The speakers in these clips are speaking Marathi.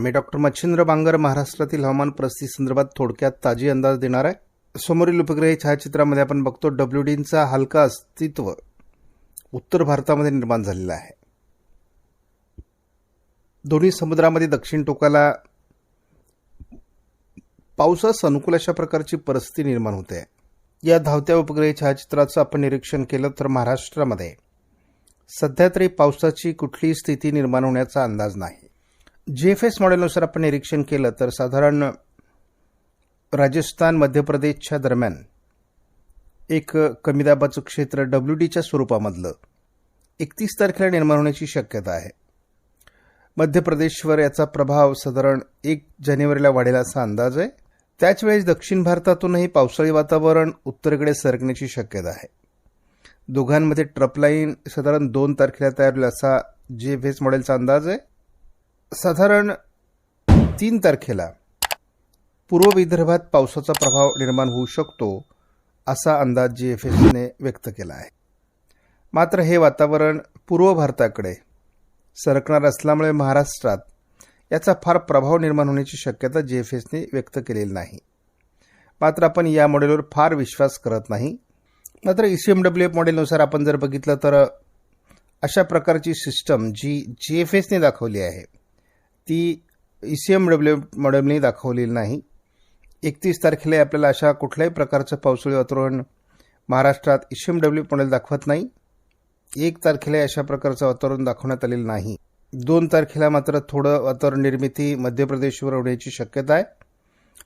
मी डॉक्टर मच्छिंद्र बांगर महाराष्ट्रातील हवामान परिस्थिती संदर्भात थोडक्यात ताजी अंदाज देणार आहे. समोरील उपग्रही छायाचित्रामध्ये आपण बघतो डब्ल्यू डींचा हलका अस्तित्व उत्तर भारतामध्ये निर्माण झालेला आहे. दोन्ही समुद्रामध्ये दक्षिण टोकाला पावसास अनुकूल अशा प्रकारची परिस्थिती निर्माण होते. या धावत्या उपग्रही छायाचित्राचं आपण निरीक्षण केलं तर महाराष्ट्रामध्ये सध्या तरी पावसाची कुठलीही स्थिती निर्माण होण्याचा अंदाज नाही. जे एफ एस मॉडेलनुसार आपण निरीक्षण केलं तर साधारण राजस्थान मध्य प्रदेशच्या दरम्यान एक कमी दाबाचं क्षेत्र डब्ल्यू डीच्या स्वरूपामधलं एकतीस तारखेला निर्माण होण्याची शक्यता आहे. मध्य प्रदेशवर याचा प्रभाव साधारण एक जानेवारीला वाढेल असा अंदाज आहे. त्याच वेळेस दक्षिण भारतातूनही पावसाळी वातावरण उत्तरेकडे सरकण्याची शक्यता आहे. दोघांमध्ये ट्रपलाईन साधारण दोन तारखेला तयार होईल असा जे एफ एस मॉडेलचा अंदाज आहे. साधारण तीन तारखेला पूर्व विदर्भात पावसाचा प्रभाव निर्माण होऊ शकतो असा अंदाज जी एफ एसने व्यक्त केला आहे. मात्र हे वातावरण पूर्व भारताकडे सरकणार असल्यामुळे महाराष्ट्रात याचा फार प्रभाव निर्माण होण्याची शक्यता जी एफ एसने व्यक्त केलेली नाही. मात्र आपण या मॉडेलवर फार विश्वास करत नाही. मात्र E C M W F मॉडेलनुसार आपण जर बघितलं तर अशा प्रकारची सिस्टम जी जी एफ एसने दाखवली आहे ती ई सी एम डब्ल्यू मॉडेलने दाखवलेली नाही. एकतीस तारखेला आपल्याला अशा कुठल्याही प्रकारचं पावसाळी वातावरण महाराष्ट्रात E C M W model दाखवत नाही. एक तारखेला अशा प्रकारचं वातावरण दाखवण्यात आलेलं नाही. दोन तारखेला मात्र थोडं वातावरण निर्मिती मध्य प्रदेशवर होण्याची शक्यता आहे.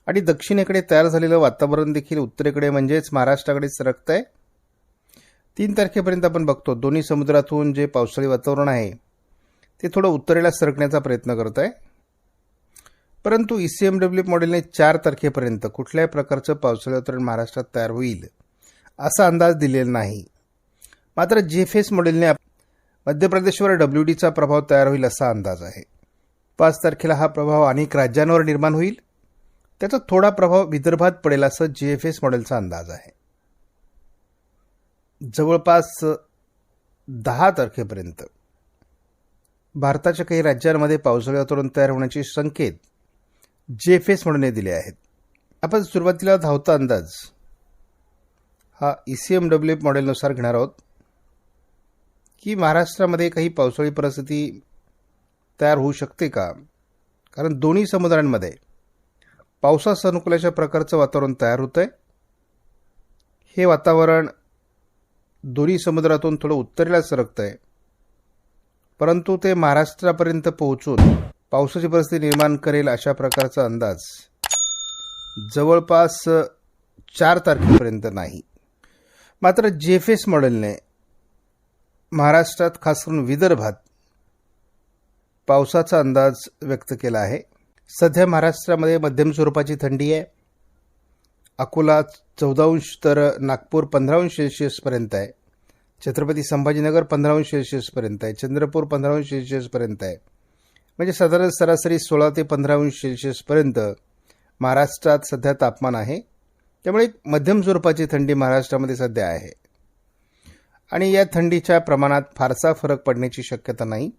आणि दक्षिणेकडे तयार झालेलं वातावरण देखील उत्तरेकडे म्हणजेच महाराष्ट्राकडे सरकत आहे तीन तारखेपर्यंत आपण बघतो दोन्ही समुद्रातून जे पावसाळी वातावरण आहे ते थोडं उत्तरेला सरकण्याचा प्रयत्न करत आहे परंतु ई सी एम डब्ल्यू मॉडेलने चार तारखेपर्यंत कुठल्याही प्रकारचं पावसाळी वातावरण महाराष्ट्रात तयार होईल असा अंदाज दिलेला नाही. मात्र जी एफ एस मॉडेलने मध्य प्रदेशवर डब्ल्यू डीचा प्रभाव तयार होईल असा अंदाज आहे. पाच तारखेला हा प्रभाव अनेक राज्यांवर निर्माण होईल त्याचा थोडा प्रभाव विदर्भात पडेल असं जी एफ एस मॉडेलचा अंदाज आहे. जवळपास दहा तारखेपर्यंत भारताच्या काही राज्यांमध्ये पावसाळी वातावरण तयार होण्याचे संकेत जे म्हणून दिले आहेत. आपण सुरुवातीला धावता अंदाज. हा E C M W F मॉडेलनुसार घेणार आहोत. की महाराष्ट्रामध्ये काही पावसाळी परिस्थिती तयार होऊ शकते का? कारण दोन्ही समुद्रांमध्ये पावसास अनुकूलाच्या प्रकारचं वातावरण तयार होतं आहे हे वातावरण दोन्ही समुद्रातून थोडं उत्तरेला सरकतं आहे परंतु ते महाराष्ट्रापर्यंत पोहोचून पावसाची परिस्थिती निर्माण करेल अशा प्रकारचा अंदाज जवळपास चार तारखेपर्यंत नाही. मात्र जेफेस मॉडेलने महाराष्ट्रात खास करून विदर्भात पावसाचा अंदाज व्यक्त केला आहे. सध्या महाराष्ट्रामध्ये मध्यम स्वरूपाची थंडी आहे. अकोला चौदा अंश तर नागपूर पंधरा अंश सेल्सिअसपर्यंत आहे. छत्रपती संभाजीनगर पंधरा अंश सेल्सिअसपर्यंत आहे. चंद्रपूर पंधरा अंश सेल्सिअसपर्यंत आहे. म्हणजे साधारण सरासरी सोळा ते पंधरा सेल्सिअसपर्यंत महाराष्ट्रात सध्या तापमान आहे. त्यामुळे मध्यम स्वरूपाची थंडी महाराष्ट्रामध्ये सध्या आहे. आणि या थंडीच्या प्रमाणात फारसा फरक पडण्याची शक्यता नाही.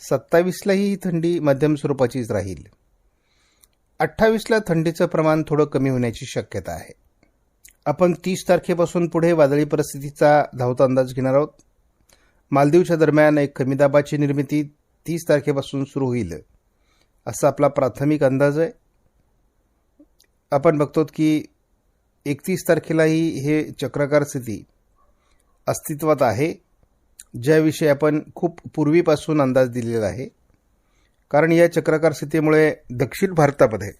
सत्तावीसलाही ही थंडी मध्यम स्वरूपाचीच राहील. अठ्ठावीसला थंडीचं प्रमाण थोडं कमी होण्याची शक्यता आहे. आपण तीस तारखेपासून पुढे वादळी परिस्थितीचा धावता अंदाज घेणार आहोत. मालदीवच्या दरम्यान एक कमी दाबाची निर्मिती तीस तारखेपासून सुरू होईल असा आपला प्राथमिक अंदाज आहे. आपण बघतो की एकतीस तारखेलाही हे चक्राकार स्थिती अस्तित्वात आहे ज्याविषयी आपण खूप पूर्वीपासून अंदाज दिलेला आहे. कारण या चक्राकार स्थितीमुळे दक्षिण भारतामध्ये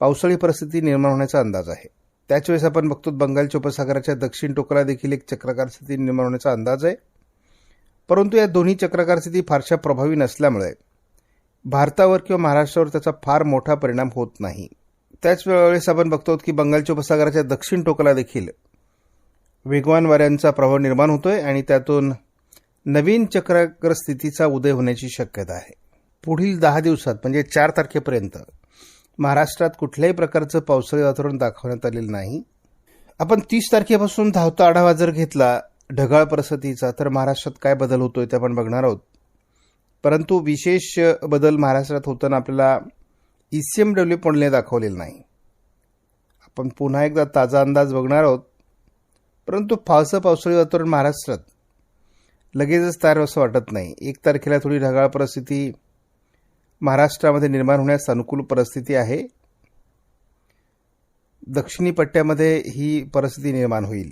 पावसाळी परिस्थिती निर्माण होण्याचा अंदाज आहे. त्याच वेळेस आपण बघतो बंगालच्या उपसागराच्या दक्षिण टोकाला देखील एक चक्राकार स्थिती निर्माण होण्याचा अंदाज आहे. परंतु या दोन्ही चक्राकार स्थिती फारशा प्रभावी नसल्यामुळे भारतावर किंवा महाराष्ट्रावर त्याचा फार मोठा परिणाम होत नाही. त्याच वेळेस आपण बघतो की बंगालच्या उपसागराच्या दक्षिण टोकाला देखील वेगवान वाऱ्यांचा प्रभाव निर्माण होतोय आणि त्यातून नवीन चक्राकार स्थितीचा उदय होण्याची शक्यता आहे. पुढील दहा दिवसात म्हणजे चार तारखेपर्यंत महाराष्ट्रात कुठल्याही प्रकारचं पावसाळी वातावरण दाखवण्यात आलेलं नाही. आपण तीस तारखेपासून धावता आढावा जर घेतला ढगाळ परिस्थितीचा तर महाराष्ट्रात काय बदल होतोय ते आपण बघणार आहोत. परंतु विशेष बदल महाराष्ट्रात होताना आपल्याला ई सी एम डब्ल्यू पडले दाखवलेलं नाही. आपण पुन्हा एकदा ताजा अंदाज बघणार आहोत. परंतु पावसा पावसाळी वातावरण महाराष्ट्रात लगेचच तयार असं वाटत नाही. एक तारखेला थोडी ढगाळ परिस्थिती महाराष्ट्रामध्ये निर्माण होण्यास अनुकूल परिस्थिती आहे. दक्षिणी पट्ट्यामध्ये ही परिस्थिती निर्माण होईल.